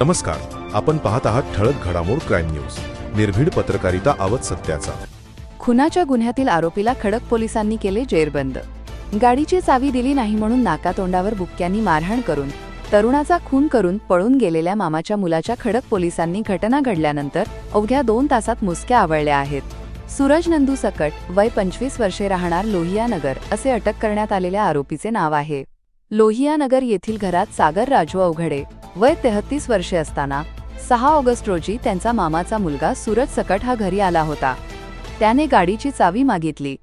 नमस्कार आपण पाहत आहात ठळक घडामोड क्राईम न्यूज. निर्भीड पत्रकारिता आवत सत्याचा. खुनाच्या गुन्ह्यातील आरोपीला खडक पोलिसांनी केले जेरबंद. गाडीची चावी दिली नाही म्हणून नाकातोंडावर बुक्क्यांनी मारहाण करून तरुणाचा खून करून पळून गेलेल्या मामाच्या मुलाच्या खडक पोलिसांनी घटना घडल्यानंतर अवघ्या दोन तासात मुसक्या आवळल्या आहेत. सूरज नंदू सकट वय पंचवीस वर्षे राहणार लोहियानगर असे अटक करण्यात आलेल्या आरोपीचे नाव आहे. लोहियानगर येथील घरात सागर राजू अवघडे वय तेहतीस वर्षे असताना सहा ऑगस्ट रोजी त्यांचा मामाचा मुलगा सूरज सकट हा घरी आला होता. त्याने गाडीची चावी मागितली.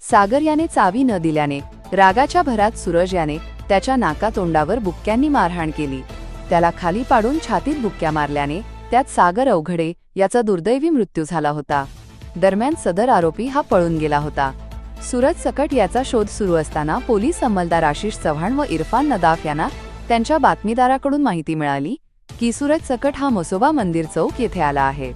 सागर याने चावी न दिल्याने रागाच्या भरात सूरज याने त्याच्या नाकातोंडावर बुक्क्यांनी मारहाण केली. त्याला खाली पाडून छातीत बुक्क्या मारल्याने त्यात सागर अवघडे याचा दुर्दैवी मृत्यू झाला होता. दरम्यान सदर आरोपी हा पळून गेला होता. सूरज सकट याचा शोध सुरू असताना पोलीस अंमलदार आशिष चव्हाण व इरफान नदाफ यांना त्यांच्या बातमीदाराकडून माहिती मिळाली की सूरज सकट हा मसोबा मंदिर चौक येथे आला आहे.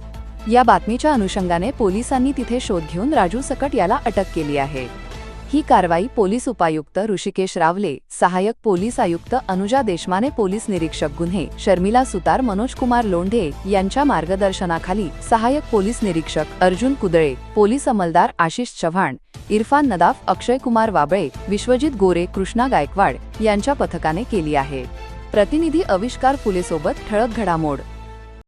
या बातमीच्या अनुषंगाने पोलिसांनी तिथे शोध घेऊन राजू सकट याला अटक केली आहे. ही कारवाई पोलीस उपायुक्त ऋषिकेश रावले सहाय्यक पोलीस आयुक्त अनुजा देशमाने पोलीस निरीक्षक गुन्हे शर्मिला सुतार मनोज कुमार लोंढे यांच्या मार्गदर्शनाखाली सहाय्यक पोलीस निरीक्षक अर्जुन कुदळे पोलीस अंमलदार आशिष चव्हाण इरफान नदाफ अक्षय कुमार वाबळे विश्वजित गोरे कृष्णा गायकवाड यांच्या पथकाने केली आहे. प्रतिनिधी अविष्कार फुलेसोबत ठळक घडामोड